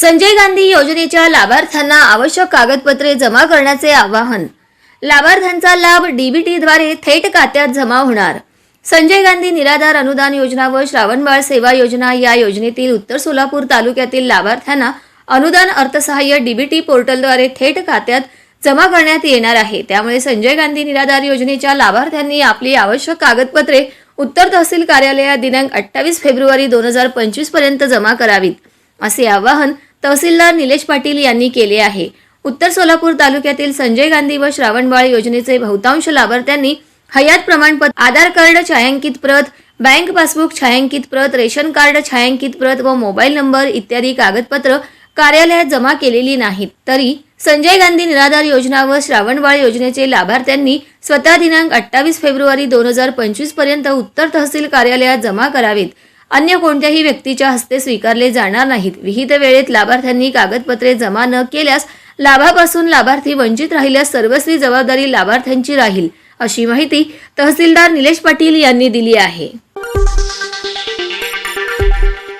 संजय गांधी योजनेच्या लाभार्थ्यांना आवश्यक कागदपत्रे जमा करण्याचे आवाहन. लाभार्थ्यांचा लाभ डीबीटीद्वारे थेट खात्यात जमा होणार. संजय गांधी निराधार अनुदान योजना व श्रावणबाळ सेवा योजना या योजनेतील उत्तर सोलापूर तालुक्यातील लाभार्थ्यांना अनुदान अर्थसहाय्य डीबीटी पोर्टलद्वारे थेट खात्यात जमा करण्यात येणार आहे. त्यामुळे संजय गांधी निराधार योजनेच्या लाभार्थ्यांनी आपली आवश्यक कागदपत्रे उत्तर तहसील कार्यालयात दिनांक अठ्ठावीस फेब्रुवारी दोन हजार पंचवीसपर्यंत जमा करावीत. असे आवाहन तहसीलदार निलेश पाटील यांनी केले आहे. उत्तर सोलापूर तालुक्यातील संजय गांधी व श्रावणबाळ योजनेचे बहुतांश लाभार्थ्यांनी हयात प्रमाणपत्र आधार कार्ड छायांकित प्रत बँक पासबुक छायांकित प्रत रेशन कार्ड छायांकित प्रत व मोबाईल नंबर इत्यादी कागदपत्र कार्यालयात जमा केलेली नाहीत. तरी संजय गांधी निराधार योजना व श्रावणबाळ योजनेचे लाभार्थ्यांनी स्वतः दिनांक अठ्ठावीस फेब्रुवारी दोन हजार पंचवीसपर्यंत उत्तर तहसील कार्यालयात जमा करावेत. अन्य कोणत्याही व्यक्तीच्या हस्ते स्वीकारले जाणार नाहीत. विहित वेळेत लाभार्थ्यांनी कागदपत्रे जमा न केल्यास लाभापासून लाभार्थी वंचित राहिल्यास सर्वस्वी जबाबदारी लाभार्थ्यांची राहील अशी माहिती तहसीलदार निलेश पाटील यांनी दिली आहे.